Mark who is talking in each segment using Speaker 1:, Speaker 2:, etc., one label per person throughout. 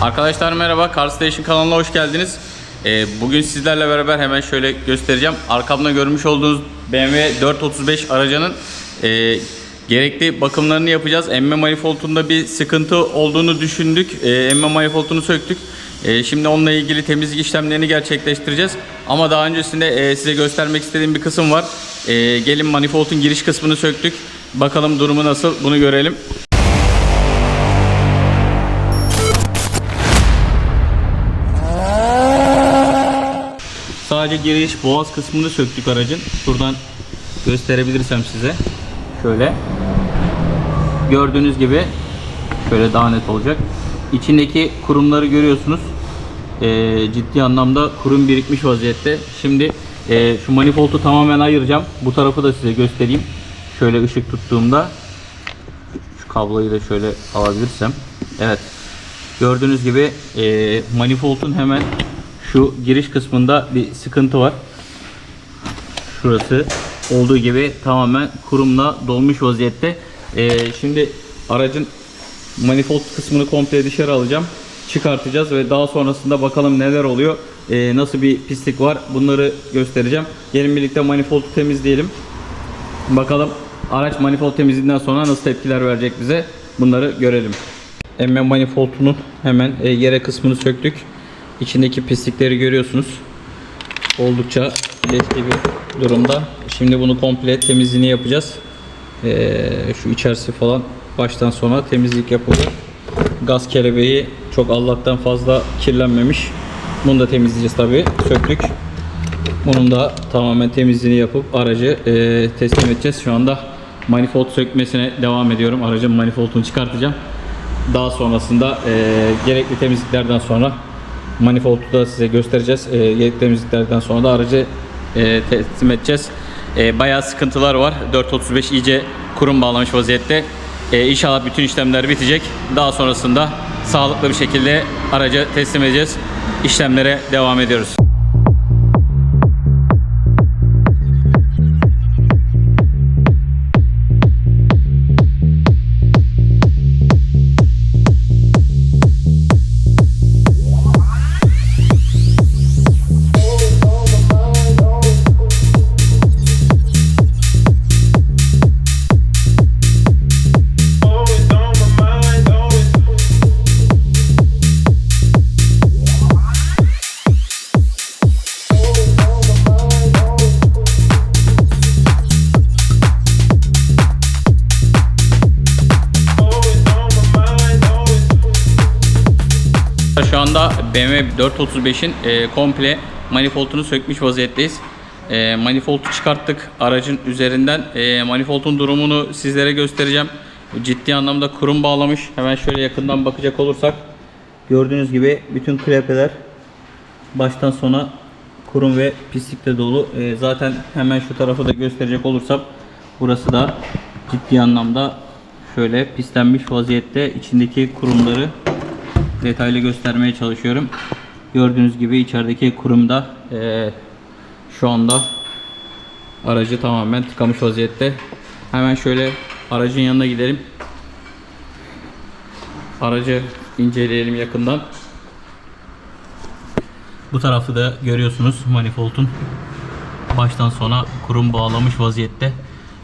Speaker 1: Arkadaşlar merhaba, Car Station kanalına hoş geldiniz. Ee, bugün sizlerle beraber hemen şöyle göstereceğim. Arkamda görmüş olduğunuz BMW 435 aracının e, gerekli bakımlarını yapacağız. Emme manifoldunda bir sıkıntı olduğunu düşündük. E, emme manifoldunu söktük. E, şimdi onunla ilgili temizlik işlemlerini gerçekleştireceğiz. Ama daha öncesinde e, size göstermek istediğim bir kısım var. E, gelin manifoldun giriş kısmını söktük. Bakalım durumu nasıl bunu görelim. Sadece giriş boğaz kısmını söktük aracın. Şuradan gösterebilirsem size. Şöyle. Gördüğünüz gibi şöyle daha net olacak. İçindeki kurumları görüyorsunuz. Ee, ciddi anlamda kurum birikmiş vaziyette. Şimdi e, şu manifoldu tamamen ayıracağım. Bu tarafı da size göstereyim. Şöyle ışık tuttuğumda şu kabloyu da şöyle alabilirsem. Evet. Gördüğünüz gibi e, manifoldun hemen şu giriş kısmında bir sıkıntı var. Şurası olduğu gibi tamamen kurumla dolmuş vaziyette. E, şimdi aracın manifold kısmını komple dışarı alacağım. Çıkartacağız ve daha sonrasında bakalım neler oluyor. e, nasıl bir pislik var bunları göstereceğim. Gelin birlikte manifoldu temizleyelim. Bakalım araç manifold temizliğinden sonra nasıl tepkiler verecek bize bunları görelim. Emme manifoldunun hemen e, yere kısmını söktük. İçindeki pislikleri görüyorsunuz. Oldukça leşli bir durumda. Şimdi bunu komple temizliğini yapacağız. E, şu içerisi falan baştan sona temizlik yapıldı. Gaz kelebeği çok Allah'tan fazla kirlenmemiş. Bunu da temizleyeceğiz tabi. Söktük. Bunun da tamamen temizliğini yapıp aracı e, teslim edeceğiz. Şu anda manifold sökmesine devam ediyorum. Aracın manifoldunu çıkartacağım. Daha sonrasında e, gerekli temizliklerden sonra manifoldu da size göstereceğiz. E, gerekli temizliklerden sonra da aracı e, teslim edeceğiz. E, bayağı sıkıntılar var. 435 iyice kurum bağlamış vaziyette. E, inşallah bütün işlemler bitecek. Daha sonrasında sağlıklı bir şekilde aracı teslim edeceğiz. İşlemlere devam ediyoruz. Şu anda BMW 435'in e, komple manifoldunu sökmüş vaziyetteyiz. E, manifoldu çıkarttık aracın üzerinden. E, manifoldun durumunu sizlere göstereceğim. Ciddi anlamda kurum bağlamış. Hemen şöyle yakından bakacak olursak gördüğünüz gibi bütün klepeler baştan sona kurum ve pislikle dolu. E, zaten hemen şu tarafı da gösterecek olursam burası da ciddi anlamda şöyle pislenmiş vaziyette içindeki kurumları detaylı göstermeye çalışıyorum. Gördüğünüz gibi içerideki kurumda eee, şu anda aracı tamamen tıkamış vaziyette. Hemen şöyle aracın yanına gidelim. Aracı inceleyelim yakından. Bu tarafı da görüyorsunuz manifoldun baştan sona kurum bağlamış vaziyette.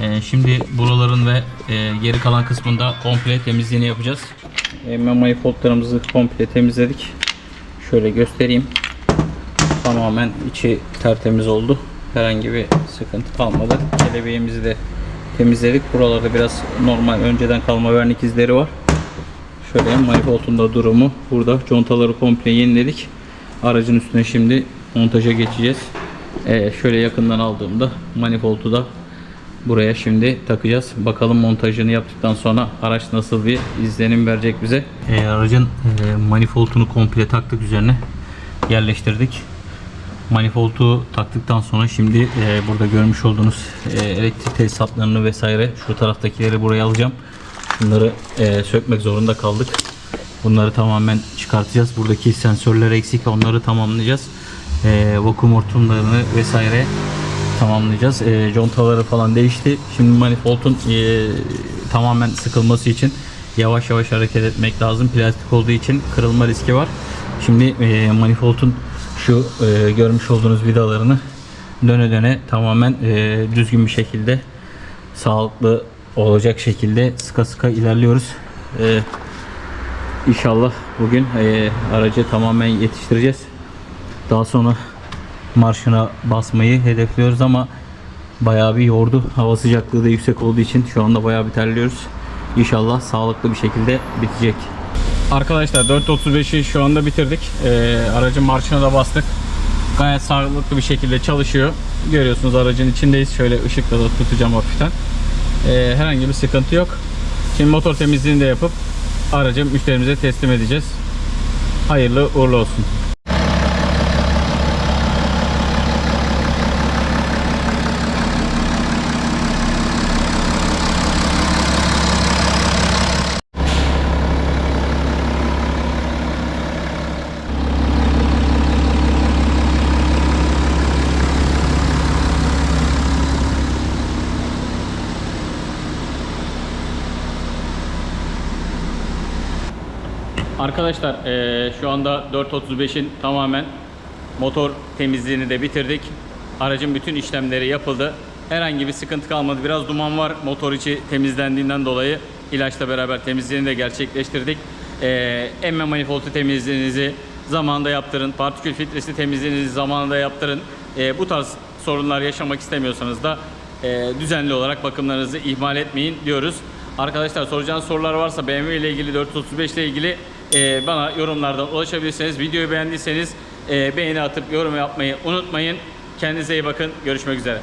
Speaker 1: Ee, şimdi buraların ve e, geri kalan kısmında komple temizliğini yapacağız. Emme manifoldlarımızı komple temizledik. Şöyle göstereyim. Tamamen içi tertemiz oldu. Herhangi bir sıkıntı kalmadı. Kelebeğimizi de temizledik. Buralarda biraz normal önceden kalma vernik izleri var. Şöyle manifoldun da durumu burada. Contaları komple yeniledik. Aracın üstüne şimdi montaja geçeceğiz. Ee, şöyle yakından aldığımda manifoldu da buraya şimdi takacağız. Bakalım montajını yaptıktan sonra araç nasıl bir izlenim verecek bize. Ee, aracın e, manifoldunu komple taktık üzerine yerleştirdik. Manifoldu taktıktan sonra şimdi e, burada görmüş olduğunuz e, elektrik tesisatlarını vesaire şu taraftakileri buraya alacağım. Bunları e, sökmek zorunda kaldık. Bunları tamamen çıkartacağız. Buradaki sensörler eksik. Onları tamamlayacağız. E, vakum hortumlarını vesaire tamamlayacağız. E, contaları falan değişti. Şimdi manifoldun e, tamamen sıkılması için yavaş yavaş hareket etmek lazım. Plastik olduğu için kırılma riski var. Şimdi e, manifoldun şu e, görmüş olduğunuz vidalarını döne döne tamamen e, düzgün bir şekilde sağlıklı olacak şekilde sıka sıka ilerliyoruz. E, İnşallah bugün e, aracı tamamen yetiştireceğiz. Daha sonra marşına basmayı hedefliyoruz ama bayağı bir yordu. Hava sıcaklığı da yüksek olduğu için şu anda bayağı bir terliyoruz. İnşallah sağlıklı bir şekilde bitecek. Arkadaşlar 435'i şu anda bitirdik. E, aracın marşına da bastık. Gayet sağlıklı bir şekilde çalışıyor. Görüyorsunuz aracın içindeyiz. Şöyle ışıkla da tutacağım hafiften. E, herhangi bir sıkıntı yok. Şimdi motor temizliğini de yapıp aracı müşterimize teslim edeceğiz. Hayırlı uğurlu olsun. Arkadaşlar eee, şu anda 435'in tamamen motor temizliğini de bitirdik. Aracın bütün işlemleri yapıldı. Herhangi bir sıkıntı kalmadı. Biraz duman var motor içi temizlendiğinden dolayı ilaçla beraber temizliğini de gerçekleştirdik. Eee emme manifoldu temizliğinizi zamanında yaptırın. Partikül filtresi temizliğinizi zamanında yaptırın. Eee, bu tarz sorunlar yaşamak istemiyorsanız da eee, düzenli olarak bakımlarınızı ihmal etmeyin diyoruz. Arkadaşlar soracağınız sorular varsa BMW ile ilgili 435 ile ilgili e, bana yorumlardan ulaşabilirsiniz. Videoyu beğendiyseniz e, beğeni atıp yorum yapmayı unutmayın. Kendinize iyi bakın. Görüşmek üzere.